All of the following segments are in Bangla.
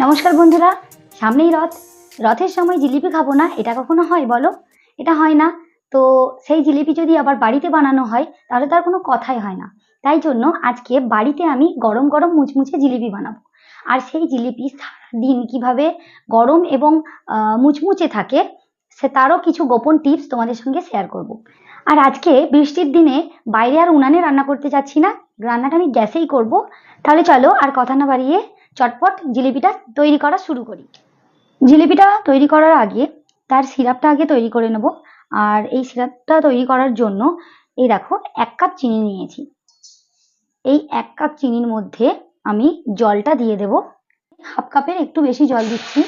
নমস্কার বন্ধুরা, সামনেই রথ। রথের সময় জিলিপি খাব না, এটা কখনো হয় বলো? এটা হয় না। তো সেই জিলিপি যদি আবার বাড়িতে বানানো হয়, তাহলে তার কোনো কথাই হয় না। তাই জন্য আজকে বাড়িতে আমি গরম গরম মুচমুচে জিলিপি বানাবো। আর সেই জিলিপি সারাদিন কীভাবে গরম এবং মুচমুচে থাকে, সে তারও কিছু গোপন টিপস তোমাদের সঙ্গে শেয়ার করব। আর আজকে বৃষ্টির দিনে বাইরে আর উনানে রান্না করতে যাচ্ছি না। রান্নাটা আমি গ্যাসেই করব। তাহলে চলো আর কথা না বাড়িয়ে চটপট জিলিপিটা তৈরি করা শুরু করি। জিলিপিটা তৈরি করার আগে তার সিরাপটা আগে তৈরি করে নেব। আর এই সিরাপটা তৈরি করার জন্য এই দেখো, এক কাপ চিনি নিয়েছি। এই এক কাপ চিনির মধ্যে আমি জলটা দিয়ে দেব। হাফ কাপের একটু বেশি জল দিচ্ছি।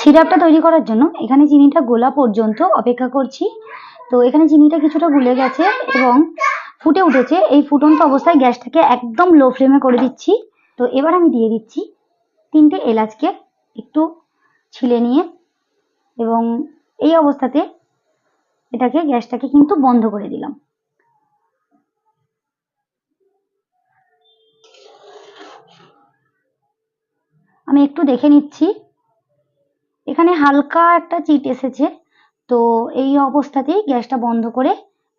সিরাপটা তৈরি করার জন্য এখানে চিনিটা গোলা পর্যন্ত অপেক্ষা করছি। তো এখানে চিনিটা কিছুটা গুলে গেছে এবং ফুটে উঠেছে। এই ফুটন্ত অবস্থায় গ্যাসটাকে একদম লো ফ্লেমে করে দিচ্ছি। তো এবার আমি দিয়ে দিচ্ছি তিনটে এলাচকে একটু ছিলে নিয়ে এবং এই অবস্থাতে এটাকে গ্যাসটাকে কিন্তু বন্ধ করে দিলাম। আমি একটু দেখে নিচ্ছি। এখানে হালকা একটা চিট এসেছে। তো এই অবস্থাতেই গ্যাসটা বন্ধ করে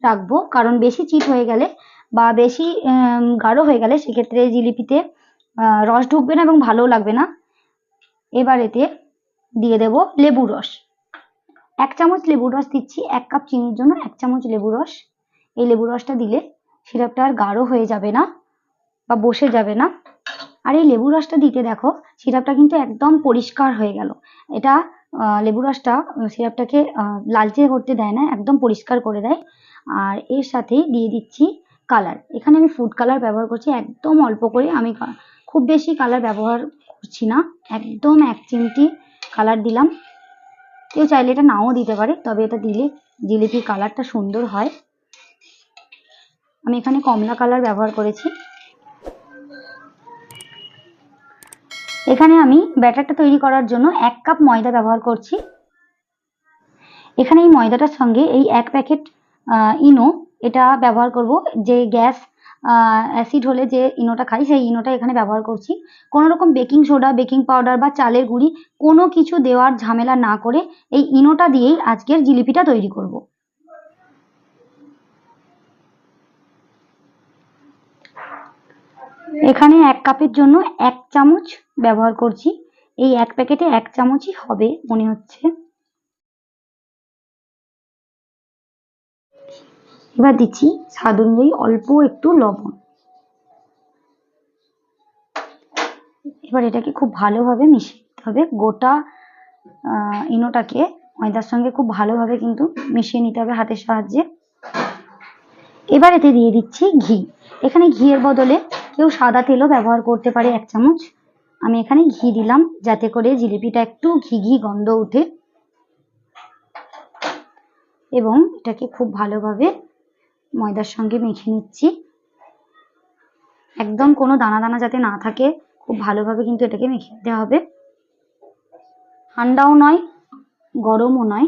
রাখব। কারণ বেশি চিট হয়ে গেলে বা বেশি গাঢ় হয়ে গেলে সেক্ষেত্রে জিলিপিতে রস ঢুকবে না এবং ভালোও লাগবে না। এবার এতে দিয়ে দেব লেবু রস। এক চামচ লেবু রস দিচ্ছি, এক কাপ চিনির জন্য এক চামচ লেবু রস। এই লেবু রসটা দিলে সিরাপটা আর গাঢ় হয়ে যাবে না বা বসে যাবে না। আর এই লেবু রসটা দিতে দেখো, সিরাপটা কিন্তু একদম পরিষ্কার হয়ে গেল। এটা লেবু রসটা সিরাপটাকে লালচে করতে দেয় না, একদম পরিষ্কার করে দেয়। আর এর সাথেই দিয়ে দিচ্ছি কালার এখানে আমি ফুড কালার ব্যবহার করছি, একদম অল্প করে। আমি খুব বেশি কালার ব্যবহার করছি না। একদম এক চিমটি কালার দিলাম। কেউ চাইলে এটা নাও দিতে পারে, তবে এটা দিলে জিলিপির কালারটা সুন্দর হয়। আমি এখানে কমলা কালার ব্যবহার করেছি। এখানে আমি ব্যাটারটা তৈরি করার জন্য এক কাপ ময়দা ব্যবহার করছি। এখানে এই ময়দাটার সঙ্গে এই এক প্যাকেট ইনো এটা ব্যবহার করব। যে গ্যাস অ্যাসিড হলে যে ইনোটা খাই, সেই ইনোটা এখানে ব্যবহার করছি। কোনো রকম বেকিং সোডা, বেকিং পাউডার বা চালের গুঁড়ি কোনো কিছু দেওয়ার ঝামেলা না করে এই ইনোটা দিয়েই আজকের জিলিপিটা তৈরি করব। এখানে এক কাপের জন্য এক চামচ ব্যবহার করছি। এই এক প্যাকেটে এক চামচই হবে মনে হচ্ছে। এবার দিচ্ছি স্বাদ অনুযায়ী অল্প একটু লবণ। এবার এটাকে খুব ভালোভাবে মিশিয়ে নিতে হবে। গোটা ইনোটাকে ময়দার সঙ্গে খুব ভালোভাবে কিন্তু মিশিয়ে নিতে হবে হাতের সাহায্যে। এবার এতে দিয়ে দিচ্ছি ঘি। এখানে ঘিয়ের বদলে কেউ সাদা তেলও ব্যবহার করতে পারে এক চামচ। আমি এখানে ঘি দিলাম, যাতে করে জিলিপিটা একটু ঘি ঘি গন্ধ ওঠে। এবং এটাকে খুব ভালোভাবে ময়দার সঙ্গে মেখে নিচ্ছি। একদম কোনো দানা দানা যাতে না থাকে, খুব ভালোভাবে কিন্তু এটাকে মেখে নিতে হবে। ঠান্ডাও নয়, গরমও নয়,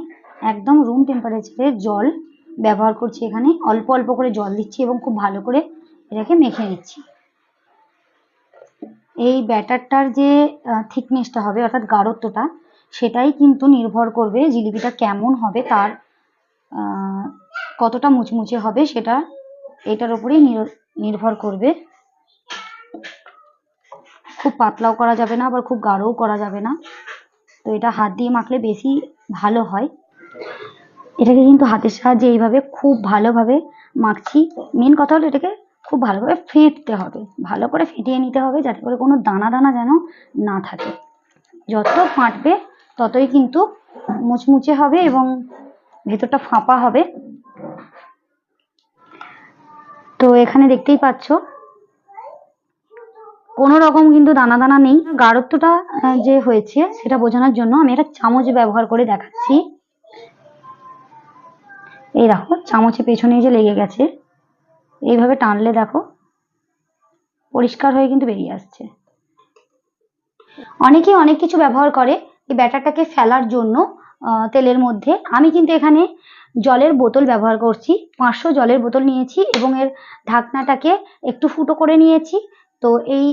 একদম রুম টেম্পারেচারের জল ব্যবহার করছি এখানে। অল্প অল্প করে জল দিচ্ছি এবং খুব ভালো করে এটাকে মেখে নিচ্ছি। এই ব্যাটারটার যে থিকনেসটা হবে, অর্থাৎ গাঢ়ত্বটা, সেটাই কিন্তু নির্ভর করবে জিলিপিটা কেমন হবে, তার কতটা মুচমুচে হবে, সেটা, এটার উপরেই নির- নির্ভর করবে। খুব পাতলাও করা যাবে না, আবার খুব গাঢ়ও করা যাবে না। তো এটা হাত দিয়ে মাখলে বেশি ভালো হয়। এটাকে কিন্তু হাতের সাহায্যে এইভাবে খুব ভালোভাবে মাখছি। মেন কথা হলো এটাকে খুব ভালোভাবে ফেটতে হবে। ভালো করে ফেটিয়ে নিতে হবে যাতে করে কোনো দানা দানা যেন না থাকে। যত ফাটবে ততই কিন্তু মুচমুচে হবে এবং ভেতরটা ফাঁপা হবে। তো এখানে দেখতেই পাচ্ছ, কোনো রকম কিন্তু দানা দানা নেই। গাঢ়ত্বটা যে হয়েছে সেটা বোঝানোর জন্য আমি একটা চামচ ব্যবহার করে দেখাচ্ছি। এই দেখো চামচে পেছনে যে লেগে গেছে। এইভাবে টানলে দেখো পরিষ্কার হয়ে কিন্তু বেরিয়ে আসছে। অনেকেই অনেক কিছু ব্যবহার করে এই ব্যাটারটাকে ফেলার জন্য তেলের মধ্যে। আমি কিন্তু এখানে জলের বোতল ব্যবহার করছি। পাঁচশো জলের বোতল নিয়েছি এবং এর ঢাকনাটাকে একটু ফুটো করে নিয়েছি। তো এই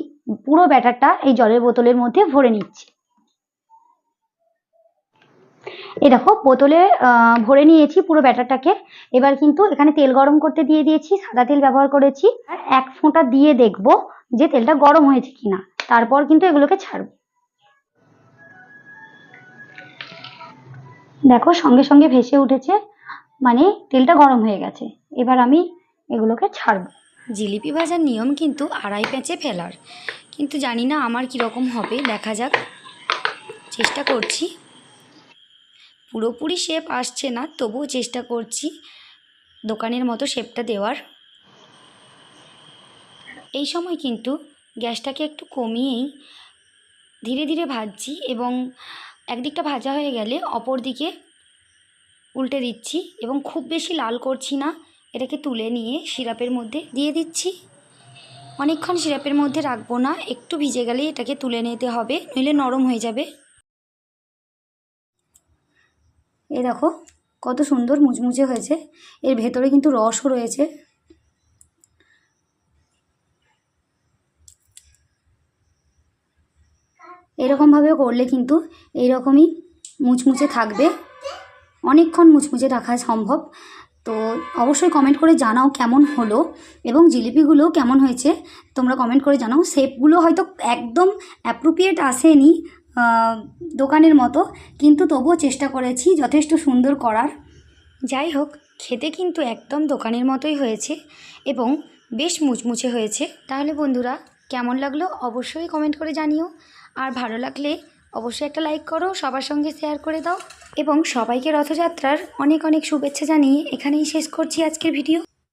পুরো ব্যাটারটা এই জলের বোতলের মধ্যে ভরে নিচ্ছি। এই দেখো, বোতলে ভরে নিয়েছি পুরো ব্যাটারটাকে। এবার কিন্তু এখানে তেল গরম করতে দিয়ে দিয়েছি, সাদা তেল ব্যবহার করেছি। আর এক ফোঁটা দিয়ে দেখব যে তেলটা গরম হয়েছে কিনা। তারপর কিন্তু এগুলোকে ছাড়বো। দেখো, সঙ্গে সঙ্গে ভেসে উঠেছে মানে তেলটা গরম হয়ে গেছে। এবার আমি এগুলোকে ছাড়বো। জিলিপি ভাজার নিয়ম কিন্তু আড়াই প্যাঁচে ফেলার। কিন্তু জানি না আমার কীরকম হবে, দেখা যাক। চেষ্টা করছি। পুরোপুরি শেপ আসছে না, তবুও চেষ্টা করছি দোকানের মতো শেপটা দেওয়ার। এই সময় কিন্তু গ্যাসটাকে একটু কমিয়েই ধীরে ধীরে ভাজছি এবং একদিকটা ভাজা হয়ে গেলে অপর দিকে উল্টে দিচ্ছি এবং খুব বেশি লাল করছি না, এটাকে তুলে নিয়ে সিরাপের মধ্যে দিয়ে দিচ্ছি। অনেকক্ষণ সিরাপের মধ্যে রাখব না, একটু ভিজে গেলেই এটাকে তুলে নিতে হবে, নইলে নরম হয়ে যাবে। এই দেখো, কত সুন্দর মুচমুচে হয়েছে। এর ভেতরে কিন্তু রসও রয়েছে। এরকমভাবে করলে কিন্তু এইরকমই মুচমুচে থাকবে। অনেকক্ষণ মুচমুচে রাখা সম্ভব। তো অবশ্যই কমেন্ট করে জানাও কেমন হলো এবং জিলিপিগুলো কেমন হয়েছে। তোমরা কমেন্ট করে জানাও। শেপগুলো হয়তো একদম অ্যাপ্রোপ্রিয়েট আসেনি। দোকানের মতো, কিন্তু তবুও চেষ্টা করেছি যথেষ্ট সুন্দর করার। যাই হোক, খেতে কিন্তু একদম দোকানের মতোই হয়েছে এবং বেশ মুচমুচে হয়েছে। তাহলে বন্ধুরা, কেমন লাগল অবশ্যই কমেন্ট করে জানিও। আর ভালো লাগলে অবশ্যই একটা লাইক করো, সবার সঙ্গে শেয়ার করে দাও। এবং সবাইকে রথযাত্রার অনেক অনেক শুভেচ্ছা জানিয়ে এখানেই শেষ করছি আজকের ভিডিও